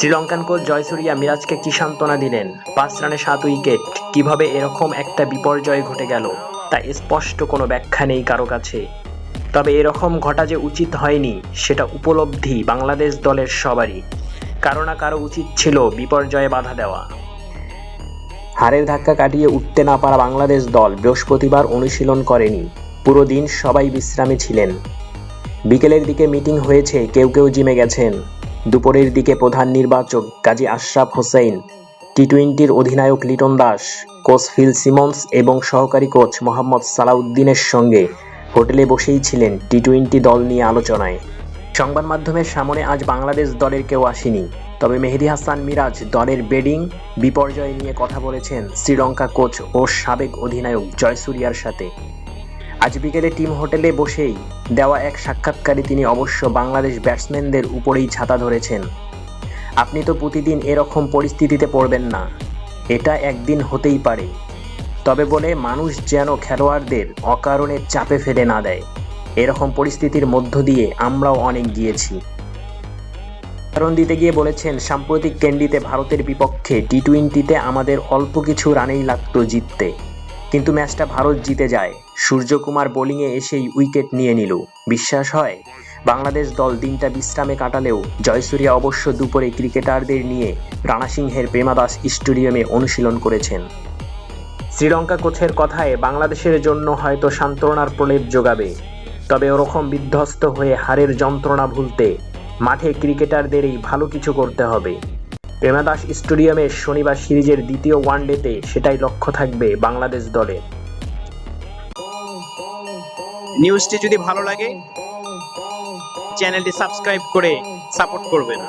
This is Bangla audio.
শ্রীলঙ্কান কোচ জয়সূরিয়া মিরাজকে কি সান্ত্বনা দিলেন? পাঁচ রানে সাত উইকেট। কীভাবে এরকম একটা বিপর্যয় ঘটে গেল? তা স্পষ্ট কোনো ব্যাখ্যা নেই কারও কাছে। তবে এরকম ঘটা যে উচিত হয়নি, সেটা উপলব্ধি বাংলাদেশ দলের সবারই। কারও না কারও উচিত ছিল বিপর্যয়ে বাধা দেওয়া। হারের ধাক্কা কাটিয়ে উঠতে না পারা বাংলাদেশ দল বৃহস্পতিবার অনুশীলন করেনি। পুরো দিন সবাই বিশ্রামে ছিলেন। বিকেলের দিকে মিটিং হয়েছে, কেউ কেউ জিমে গেছেন। দুপুরের দিকে প্রধান নির্বাচক কাজী আশরাফ হোসেন টি টোয়েন্টির অধিনায়ক Liton Das, coach Phil Simmons এবং সহকারী কোচ মোহাম্মদ সালাউদ্দিনের সঙ্গে হোটেলে বসেই ছিলেন টি টোয়েন্টি দল নিয়ে আলোচনায়। সংবাদ মাধ্যমের সামনে আজ বাংলাদেশ দলের কেউ আসেনি, তবে মেহেদি হাসান মিরাজ দলের বেডিং বিপর্যয় নিয়ে কথা বলেছেন শ্রীলঙ্কা কোচ ও সাবেক অধিনায়ক জয়সুরিয়ার সাথে। আজ বিকেলে টিম হোটেলে বসেই দেওয়া এক সাক্ষাৎকারে তিনি অবশ্য বাংলাদেশ ব্যাটসম্যানদের উপরেই ছাতা ধরেছেন। আপনি তো প্রতিদিন এরকম পরিস্থিতিতে পড়বেন না। এটা একদিন হতেই পারে। তবে বলে, মানুষ যেন খেলোয়াড়দের অকারণে চাপে ফেলে না দেয়। এরকম পরিস্থিতির মধ্য দিয়ে আমরাও অনেক গিয়েছি। কারণ দিতে গিয়ে বলেছেন, সাম্প্রতিক ক্যান্ডিতে ভারতের বিপক্ষে টি টোয়েন্টিতে আমাদের অল্প কিছু রানেই লাগতো জিততে। কিন্তু ম্যাচটা ভারত জিতে যায়। সূর্যকুমার বোলিংয়ে এসেই উইকেট নিয়ে নিল। বিশ্বাস হয়, বাংলাদেশ দল দিনটা বিশ্রামে কাটালেও জয়সূর্যা অবশ্য দুপুরে ক্রিকেটারদের নিয়ে রানা সিংহের প্রেমাদাস স্টেডিয়ামে অনুশীলন করেছেন। শ্রীলঙ্কা কোচের কথায় বাংলাদেশের জন্য হয়তো সান্ত্বনার প্রলেপ যোগাবে, তবে ওরকম বিধ্বস্ত হয়ে হারের যন্ত্রণা ভুলতে মাঠে ক্রিকেটারদেরই ভালো কিছু করতে হবে। প্রেমাদাস স্টেডিয়ামে শনিবার সিরিজের দ্বিতীয় ওয়ানডেতে সেটাই লক্ষ্য থাকবে বাংলাদেশ দলের। নিউজটি যদি ভালো লাগে, চ্যানেলটি সাবস্ক্রাইব করে সাপোর্ট করবেন।